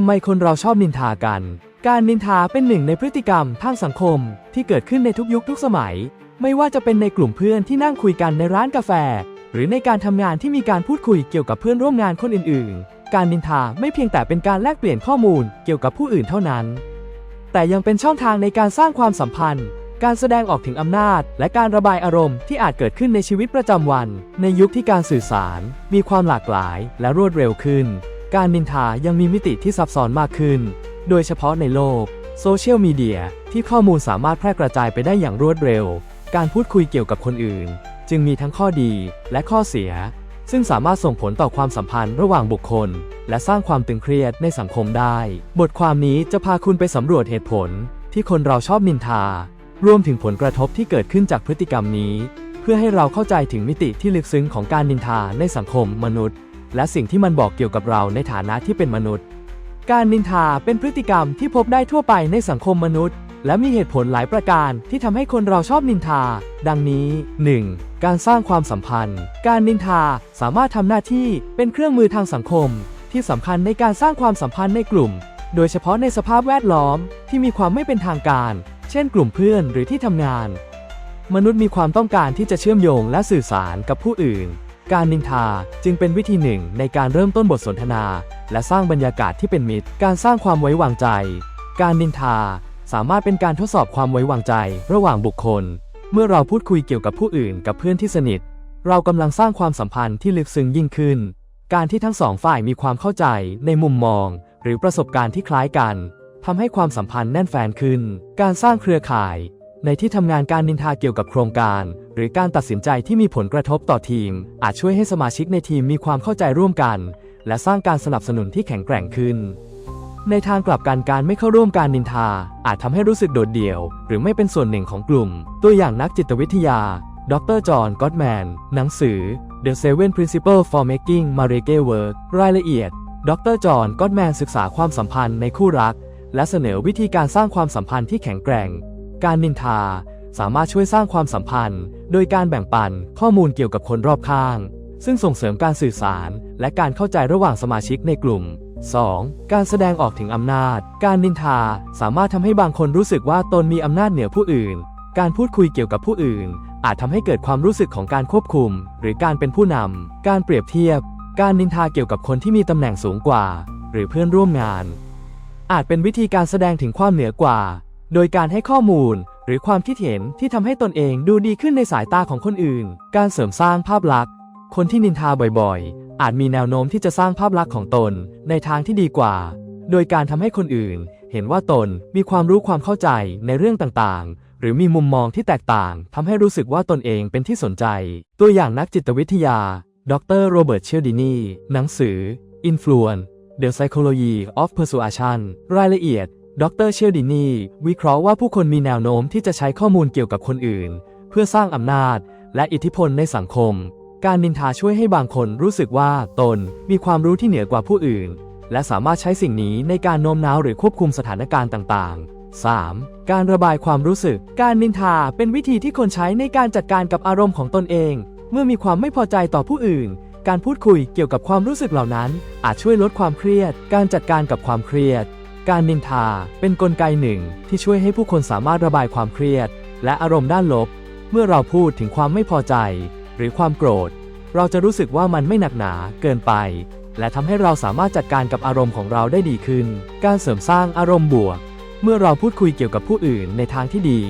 ำไมคนเราชอบนินทากัน การนินทาเป็นหนึ่งในพฤติกรรมทางสังคมที่เกิดขึ้นในทุกยุคทุกสมัย ไม่ว่าจะเป็นในกลุ่มเพื่อนที่นั่งคุยกันในร้านกาแฟ หรือในการทำงานที่มีการพูดคุยเกี่ยวกับเพื่อนร่วมงานคนอื่นๆ การนินทาไม่เพียงแต่เป็นการแลกเปลี่ยนข้อมูลเกี่ยวกับผู้อื่นเท่านั้น แต่ยังเป็นช่องทางในการสร้างความสัมพันธ์ การแสดงออกถึงอำนาจ และการระบายอารมณ์ที่อาจเกิดขึ้นในชีวิตประจำวัน ในยุคที่การสื่อสาร มีความหลากหลาย และรวดเร็วขึ้น การนินทายังมีมิติที่ซับซ้อนมากขึ้น โดยเฉพาะในโลกโซเชียลมีเดียที่ข้อมูลสามารถแพร่กระจายไปได้อย่างรวดเร็ว การพูดคุยเกี่ยวกับคนอื่น จึงมีทั้งข้อดีและข้อเสีย ซึ่งสามารถส่งผลต่อความสัมพันธ์ระหว่างบุคคล และสร้างความตึงเครียดในสังคมได้ บทความนี้จะพาคุณไปสำรวจเหตุผล ที่คนเราชอบนินทา รวมถึงผลกระทบที่เกิดขึ้นจากพฤติกรรมนี้ เพื่อให้เราเข้าใจถึงมิติที่ลึกซึ้งของการนินทาในสังคมมนุษย์ และสิ่งที่มันบอกเกี่ยวกับเราในฐานะที่เป็นมนุษย์ การนินทาเป็นพฤติกรรมที่พบได้ทั่วไปในสังคมมนุษย์ และมีเหตุผลหลายประการที่ทำให้คนเราชอบนินทา ดังนี้ 1. การสร้างความสัมพันธ์ การนินทาสามารถทำหน้าที่เป็นเครื่องมือทางสังคม ที่สำคัญในการสร้างความสัมพันธ์ในกลุ่ม โดยเฉพาะในสภาพแวดล้อมที่มีความไม่เป็นทางการ เช่น กลุ่มเพื่อนหรือที่ทำงาน มนุษย์มีความต้องการที่จะเชื่อมโยงและสื่อสารกับผู้อื่น การนินทาจึงเป็นวิธีหนึ่งในการเริ่มต้นบทสนทนา และสร้างบรรยากาศที่เป็นมิตร การสร้างความไว้วางใจ การนินทาสามารถเป็นการทดสอบความไว้วางใจ ระหว่างบุคคล เมื่อเราพูดคุยเกี่ยวกับผู้อื่นกับเพื่อนที่สนิท เรากำลังสร้างความสัมพันธ์ที่ลึกซึ้งยิ่งขึ้น การที่ทั้งสองฝ่ายมีความเข้าใจในมุมมอง หรือประสบการณ์ที่คล้ายกันทำให้ความสัมพันธ์แน่นแฟนขึ้น การสร้างเครือข่าย ในที่ทำงานการนินทาเกี่ยวกับโครงการ หรือการตัดสินใจที่มีผลกระทบต่อทีม อาจช่วยให้สมาชิกในทีมมีความเข้าใจร่วมกัน และสร้างการสนับสนุนที่แข็งแกร่งขึ้น ในทางกลับกันการไม่เข้าร่วมการนินทา อาจทำให้รู้สึกโดดเดี่ยว หรือไม่เป็นส่วนหนึ่งของกลุ่ม ตัวอย่างนักจิตวิทยา ดรจอห์นก็อดแมนหนังสือ The Seven Principles for Making Marriage Work รายละเอียด ดรจอห์นก็อดแมนศึกษาความสัมพันธ์ในคู่รัก และเสนอวิธีการสร้างความสัมพันธ์ที่แข็งแกร่ง การนินทา สามารถช่วยสร้างความสัมพันธ์ โดยการแบ่งปันข้อมูลเกี่ยวกับคนรอบข้าง ซึ่งส่งเสริมการสื่อสาร และการเข้าใจระหว่างสมาชิกในกลุ่ม 2. การแสดงออกถึงอำนาจ การนินทาสามารถทำให้บางคนรู้สึกว่าตนมีอำนาจเหนือผู้อื่น การพูดคุยเกี่ยวกับผู้อื่น อาจทำให้เกิดความรู้สึกของการควบคุม หรือการเป็นผู้นำ การเปรียบเทียบ การนินทาเกี่ยวกับคนที่มีตำแหน่งสูงกว่า หรือเพื่อนร่วมงาน อาจเป็นวิธีการแสดงถึงความเหนือกว่า โดยการให้ข้อมูลหรือความคิดเห็นที่ทำให้ตนเองดูดีขึ้นในสายตาของคนอื่น การเสริมสร้างภาพลักษณ์ คนที่นินทาบ่อยๆ อาจมีแนวโน้มที่จะสร้างภาพลักษณ์ของตนในทางที่ดีกว่า โดยการทำให้คนอื่น เห็นว่าตนมีความรู้ความเข้าใจในเรื่องต่างๆ หรือมีมุมมองที่แตกต่างทำให้รู้สึกว่าตนเองเป็นที่สนใจ ตัวอย่างนักจิตวิทยา ดรโรเบิร์ตเชลดินีหนังสือ Influence The Psychology of Persuasion รายละเอียด ดรเชลดินีวิเคราะห์ว่าผู้คนมีแนวโน้มที่จะใช้ข้อมูลเกี่ยวกับคนอื่น เพื่อสร้างอำนาจ และอิทธิพลในสังคม การนินทาช่วยให้บางคนรู้สึกว่าตนมีความรู้ที่เหนือกว่าผู้อื่น และสามารถใช้สิ่งนี้ในการโน้มน้าวหรือควบคุมสถานการณ์ต่างๆ 3. การระบายความรู้สึก การนินทาเป็นวิธีที่คนใช้ในการจัดการกับอารมณ์ของตนเอง เมื่อมีความไม่พอใจต่อผู้อื่น การพูดคุยเกี่ยวกับความรู้สึกเหล่านั้น อาจช่วยลดความเครียด การจัดการกับความเครียด การนินทาเป็นนกลไกหนึ่งที่ช่วยให้ผู้คนสามารถระบายความเครียด และอารมณ์ด้านลบ เมื่อเราพูดถึงความไม่พอใจ หรือความโกรธ เราจะรู้สึกว่ามันไม่หนักหนาเกินไป และทำให้เราสามารถจัดการกับอารมณ์ของเราได้ดีขึ้น การเสริมสร้างอารมณ์บวก เมื่อเราพูดคุยเกี่ยวกับผู้อื่นในทางที่ดี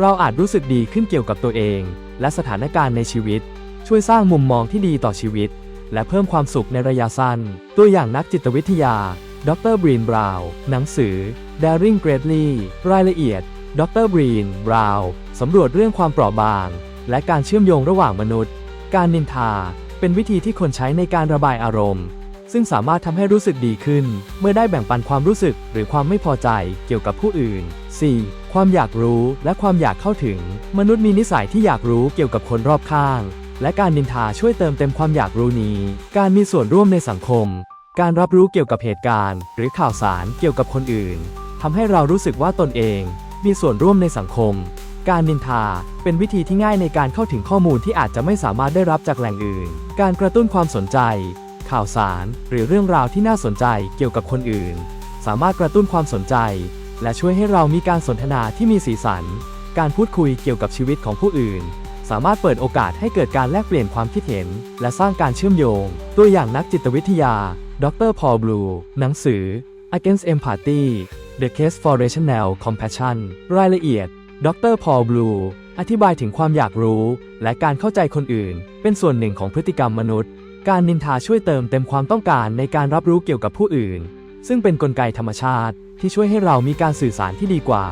เราอาจรู้สึกดีขึ้นเกี่ยวกับตัวเอง และสถานการณ์ในชีวิต ช่วยสร้างมุมมองที่ดีต่อชีวิต และเพิ่มความสุขในระยะสั้น ตัวอย่างนักจิตวิทยา ดรบรีนบราวน์หนังสือ Daring Greatly รายละเอียด ดรบรีนบราวน์สำรวจเรื่องความเปราะบาง และการเชื่อมโยงระหว่างมนุษย์ การนินทา เป็นวิธีที่คนใช้ในการระบายอารมณ์ ซึ่งสามารถทำให้รู้สึกดีขึ้น เมื่อได้แบ่งปันความรู้สึกหรือความไม่พอใจเกี่ยวกับผู้อื่น 4. ความอยากรู้และความอยากเข้าถึง มนุษย์มีนิสัยที่อยากรู้เกี่ยวกับคนรอบข้าง และการนินทาช่วยเติมเต็มความอยากรู้นี้ การมีส่วนร่วมในสังคม การรับรู้เกี่ยวกับเหตุการณ์ หรือข่าวสารเกี่ยวกับคนอื่นทำให้เรารู้สึกว่าตนเอง มีส่วนร่วมในสังคม การนินทา เป็นวิธีที่ง่ายในการเข้าถึงข้อมูลที่อาจจะไม่สามารถได้รับจากแหล่งอื่น การกระตุ้นความสนใจ ข่าวสาร หรือเรื่องราวที่น่าสนใจเกี่ยวกับคนอื่น สามารถกระตุ้นความสนใจ และช่วยให้เรามีการสนทนาที่มีสีสัน การพูดคุยเกี่ยวกับชีวิตของผู้อื่น สามารถเปิดโอกาสให้เกิดการแลกเปลี่ยนความคิดเห็น และสร้างการเชื่อมโยง ตัวอย่างนักจิตวิทยา ดรพอลบลูหนังสือ Against Empathy The Case for Rational Compassion รายละเอียด ดรพอลบลูอธิบายถึงความอยากรู้ และการเข้าใจคนอื่น เป็นส่วนหนึ่งของพฤติกรรมมนุษย์ การนินทาช่วยเติมเต็มความต้องการในการรับรู้เกี่ยวกับผู้อื่น ซึ่งเป็นนกลไกธรรมชาติที่ช่วยให้เรามีการสื่อสารที่ดีกว่า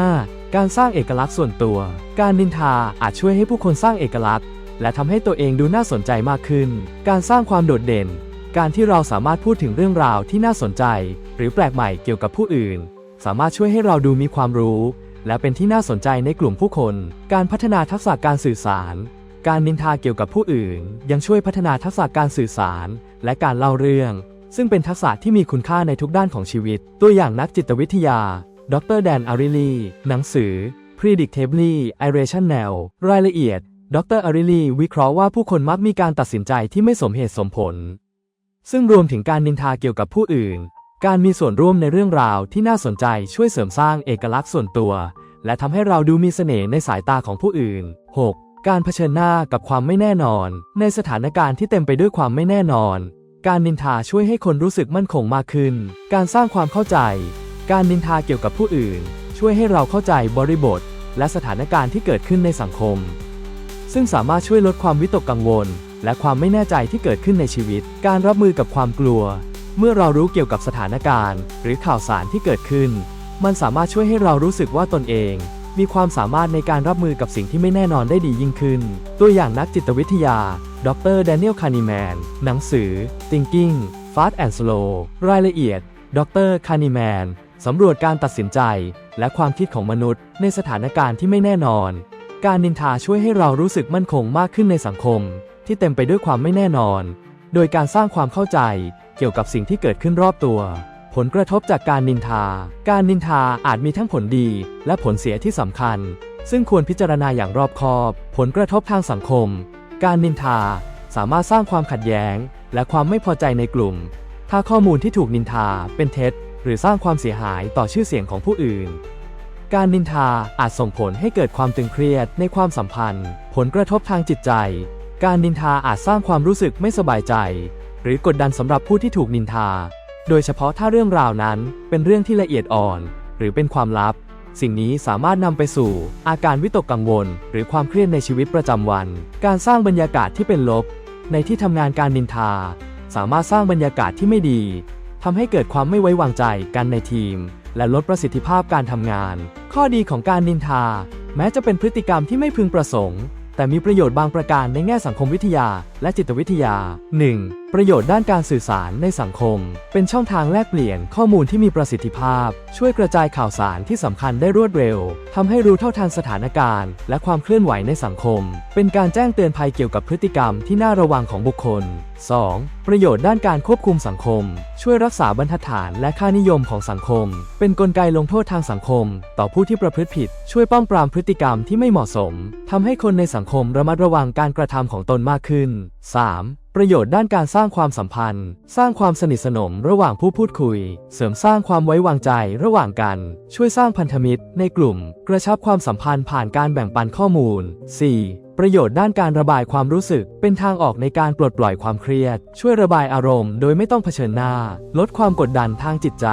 5. การสร้างเอกลักษณ์ส่วนตัว การนินทาอาจช่วยให้ผู้คนสร้างเอกลักษณ์ และทำให้ตัวเองดูน่าสนใจมากขึ้น การสร้างความโดดเด่น การที่เราสามารถพูดถึงเรื่องราวที่น่าสนใจ หรือแปลกใหม่เกี่ยวกับผู้อื่น สามารถช่วยให้เราดูมีความรู้ และเป็นที่น่าสนใจในกลุ่มผู้คน การพัฒนาทักษะการสื่อสาร การนินทาเกี่ยวกับผู้อื่น ยังช่วยพัฒนาทักษะการสื่อสาร และการเล่าเรื่อง ซึ่งเป็นทักษะที่มีคุณค่าในทุกด้านของชีวิต ตัวอย่างนักจิตวิทยา ดรแดนอาริลี หนังสือ Predictably Irrational รายละเอียด ดรอาริลี วิเคราะห์ว่าผู้คนมักมีการตัดสินใจที่ไม่สมเหตุสมผล ซึ่งรวมถึงการนินทาเกี่ยวกับผู้อื่น การมีส่วนร่วมในเรื่องราวที่น่าสนใจช่วยเสริมสร้างเอกลักษณ์ส่วนตัว และทำให้เราดูมีเสน่ห์ในสายตาของผู้อื่น 6. การเผชิญหน้ากับความไม่แน่นอน ในสถานการณ์ที่เต็มไปด้วยความไม่แน่นอน การนินทาช่วยให้คนรู้สึกมั่นคงมากขึ้น การสร้างความเข้าใจ การนินทาเกี่ยวกับผู้อื่น ช่วยให้เราเข้าใจบริบท และสถานการณ์ที่เกิดขึ้นในสังคม ซึ่งสามารถช่วยลดความวิตกกังวล และความไม่แน่ใจที่เกิดขึ้นในชีวิต การรับมือกับความกลัว เมื่อเรารู้เกี่ยวกับสถานการณ์ หรือข่าวสารที่เกิดขึ้น มันสามารถช่วยให้เรารู้สึกว่าตนเองมีความสามารถในการรับมือกับสิ่งที่ไม่แน่นอนได้ดียิ่งขึ้น ตัวอย่างนักจิตวิทยา ดรแดเนียลคานิแมน หนังสือ Thinking Fast and Slow รายละเอียด ดรคานิแมน สำรวจการตัดสินใจ และความคิดของมนุษย์ ในสถานการณ์ที่ไม่แน่นอน การนินทาช่วยให้เรารู้สึกมั่นคงมากขึ้นในสังคม ที่เต็มไปด้วยความไม่แน่นอน โดยการสร้างความเข้าใจเกี่ยวกับสิ่งที่เกิดขึ้นรอบตัว ผลกระทบจากการนินทา การนินทาอาจมีทั้งผลดี และผลเสียที่สำคัญ ซึ่งควรพิจารณาอย่างรอบคอบ ผลกระทบทางสังคม การนินทาสามารถสร้างความขัดแย้ง และความไม่พอใจในกลุ่ม ถ้าข้อมูลที่ถูกนินทาเป็นเท็จ หรือสร้างความเสียหายต่อชื่อเสียงของผู้อื่น การนินทาอาจส่งผลให้เกิดความตึงเครียดในความสัมพันธ์ ผลกระทบทางจิตใจ การนินทาอาจสร้างความรู้สึกไม่สบายใจ หรือกดดันสำหรับผู้ที่ถูกนินทา โดยเฉพาะถ้าเรื่องราวนั้นเป็นเรื่องที่ละเอียดอ่อน หรือเป็นความลับ สิ่งนี้สามารถนำไปสู่ อาการวิตกกังวล หรือความเครียดในชีวิตประจำวัน การสร้างบรรยากาศที่เป็นลบ ในที่ทำงานการนินทา สามารถสร้างบรรยากาศที่ไม่ดี ทำให้เกิดความไม่ไว้วางใจกันในทีม และลดประสิทธิภาพการทำงาน ข้อดีของการนินทา แม้จะเป็นพฤติกรรมที่ไม่พึงประสงค์ แต่มีประโยชน์บางประการในแง่สังคมวิทยาและจิตวิทยา 1. ประโยชน์ด้านการสื่อสารในสังคม เป็นช่องทางแลกเปลี่ยนข้อมูลที่มีประสิทธิภาพ ช่วยกระจายข่าวสารที่สำคัญได้รวดเร็วทำให้รู้เท่าทันสถานการณ์ และความเคลื่อนไหวในสังคม เป็นการแจ้งเตือนภัยเกี่ยวกับพฤติกรรมที่น่าระวังของบุคคล 2. ประโยชน์ด้านการควบคุมสังคม ช่วยรักษาบรรทัดฐานและค่านิยมของสังคม เป็นกลไกลงโทษทางสังคม ต่อผู้ที่ประพฤติผิด ช่วยป้องปรามพฤติกรรมที่ไม่เหมาะสมทำให้คนในสังคมระมัดระวังการกระทำของตนมากขึ้น 3. ประโยชน์ด้านการสร้างความสัมพันธ์ สร้างความสนิทสนมระหว่างผู้พูดคุย เสริมสร้างความไว้วางใจระหว่างกัน ช่วยสร้างพันธมิตร ในกลุ่ม กระชับความสัมพันธ์ผ่านการแบ่งปันข้อมูล 4. ประโยชน์ด้านการระบายความรู้สึก เป็นทางออกในการปลดปล่อยความเครียด ช่วยระบายอารมณ์โดยไม่ต้องเผชิญหน้า ลดความกดดันทางจิตใจ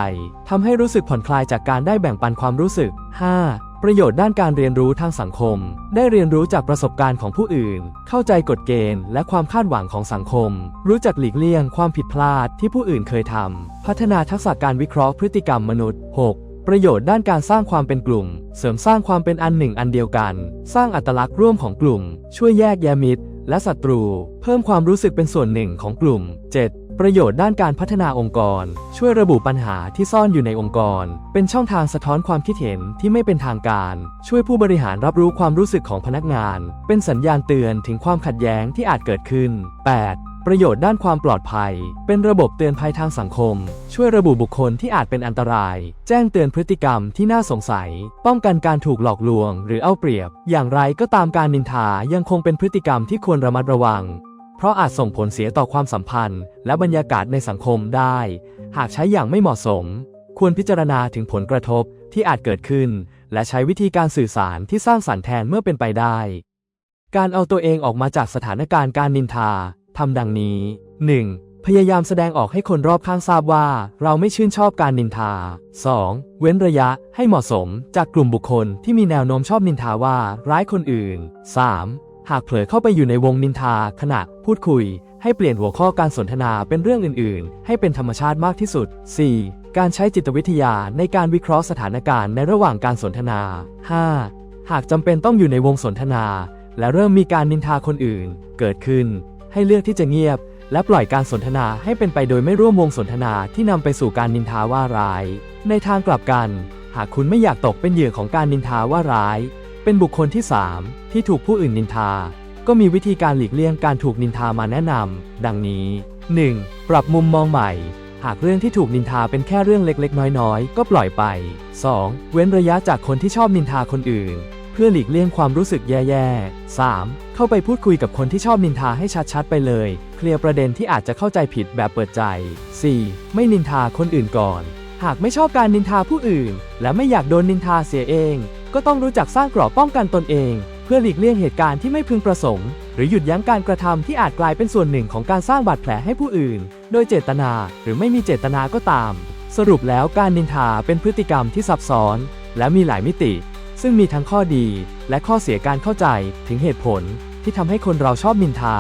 ทำให้รู้สึกผ่อนคลายจากการได้แบ่งปันความรู้สึก 5. ประโยชน์ด้านการเรียนรู้ทางสังคม ได้เรียนรู้จากประสบการณ์ของผู้อื่น เข้าใจกฎเกณฑ์ และความคาดหวังของสังคม รู้จักหลีกเลี่ยงความผิดพลาดที่ผู้อื่นเคยทำ พัฒนาทักษะการวิเคราะห์พฤติกรรมมนุษย์ 6. ประโยชน์ด้านการสร้างความเป็นกลุ่ม เสริมสร้างความเป็นอันหนึ่งอันเดียวกัน สร้างอัตลักษณ์ร่วมของกลุ่ม ช่วยแยกแยะมิตร และศัตรู เพิ่มความรู้สึกเป็นส่วนหนึ่งของกลุ่ม 7. ประโยชน์ด้านการพัฒนาองค์กร ช่วยระบุปัญหาที่ซ่อนอยู่ในองค์กร เป็นช่องทางสะท้อนความคิดเห็นที่ไม่เป็นทางการ ช่วยผู้บริหารรับรู้ความรู้สึกของพนักงาน เป็นสัญญาณเตือนถึงความขัดแย้งที่อาจเกิดขึ้น 8. ประโยชน์ด้านความปลอดภัย เป็นระบบเตือนภัยทางสังคม ช่วยระบุบุคคลที่อาจเป็นอันตราย แจ้งเตือนพฤติกรรมที่น่าสงสัย ป้องกันการถูกหลอกลวง หรือเอาเปรียบ อย่างไรก็ตามการนินทายังคงเป็นพฤติกรรมที่ควรระมัดระวัง เพราะอาจส่งผลเสียต่อความสัมพันธ์ และบรรยากาศในสังคมได้ หากใช้อย่างไม่เหมาะสม ควรพิจารณาถึงผลกระทบที่อาจเกิดขึ้น และใช้วิธีการสื่อสารที่สร้างสรรค์แทนเมื่อเป็นไปได้ การเอาตัวเองออกมาจากสถานการณ์การนินทาทำดังนี้ 1. พยายามแสดงออกให้คนรอบข้างทราบว่า เราไม่ชื่นชอบการนินทา 2. เว้นระยะให้เหมาะสมจากกลุ่มบุคคลที่มีแนวโน้มชอบนินทาว่าร้ายคนอื่น 3. หากเผลอเข้าไปอยู่ในวงนินทา ขณะพูดคุย ให้เปลี่ยนหัวข้อการสนทนาเป็นเรื่องอื่น ๆ ให้เป็นธรรมชาติมากที่สุด 4. การใช้จิตวิทยาในการวิเคราะห์สถานการณ์ในระหว่างการสนทนา 5. หากจำเป็นต้องอยู่ในวงสนทนา และเริ่มมีการนินทาคนอื่น เกิดขึ้น ให้เลือกที่จะเงียบ และปล่อยการสนทนาให้เป็นไปโดยไม่ร่วมวงสนทนาที่นำไปสู่การนินทาว่าร้าย ในทางกลับกัน หากคุณไม่อยากตกเป็นเหยื่อของการนินทาว่าร้าย เป็นบุคคลที่ 3 ที่ถูกผู้อื่นนินทา ก็มีวิธีการหลีกเลี่ยงการถูกนินทามาแนะนำดังนี้ 1. ปรับมุมมองใหม่ หากเรื่องที่ถูกนินทาเป็นแค่เรื่องเล็กๆ น้อยๆ ก็ปล่อยไป 2. เว้นระยะจากคนที่ชอบนินทาคนอื่น เพื่อหลีกเลี่ยงความรู้สึกแย่ๆ 3. เข้าไปพูดคุยกับคนที่ชอบนินทาให้ชัดๆ ไปเลย เคลียร์ประเด็นที่อาจจะเข้าใจผิดแบบเปิดใจ 4. ไม่นินทาคนอื่นก่อน หากไม่ชอบการนินทาผู้อื่น และไม่อยากโดนนินทาเสียเอง ก็ต้องรู้จักสร้างกรอบป้องกันตนเอง เพื่อหลีกเลี่ยงเหตุการณ์ที่ไม่พึงประสงค์ หรือหยุดยั้งการกระทำที่อาจกลายเป็นส่วนหนึ่งของการสร้างบาดแผลให้ผู้อื่น โดยเจตนาหรือไม่มีเจตนาก็ตาม สรุปแล้วการนินทาเป็นพฤติกรรมที่ซับซ้อน และมีหลายมิติ ซึ่งมีทั้งข้อดี และข้อเสียการเข้าใจถึงเหตุผล ที่ทำให้คนเราชอบนินทา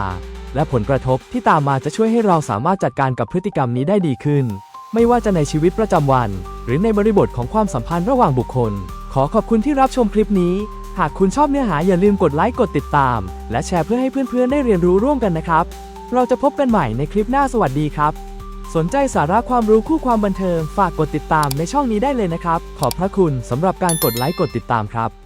และผลกระทบที่ตามมาจะช่วยให้เราสามารถจัดการกับพฤติกรรมนี้ได้ดีขึ้น ไม่ว่าจะในชีวิตประจำวัน หรือในบริบทของความสัมพันธ์ระหว่างบุคคล ขอขอบคุณที่รับชมคลิปนี้ หากคุณชอบเนื้อหาอย่าลืมกดไลค์กดติดตาม และแชร์เพื่อให้เพื่อนๆได้เรียนรู้ร่วมกันนะครับ เราจะพบกันใหม่ในคลิปหน้าสวัสดีครับ สนใจสาระความรู้คู่ความบันเทิง ฝากกดติดตามในช่องนี้ได้เลยนะครับ ขอบพระคุณสำหรับการกดไลค์กดติดตามครับ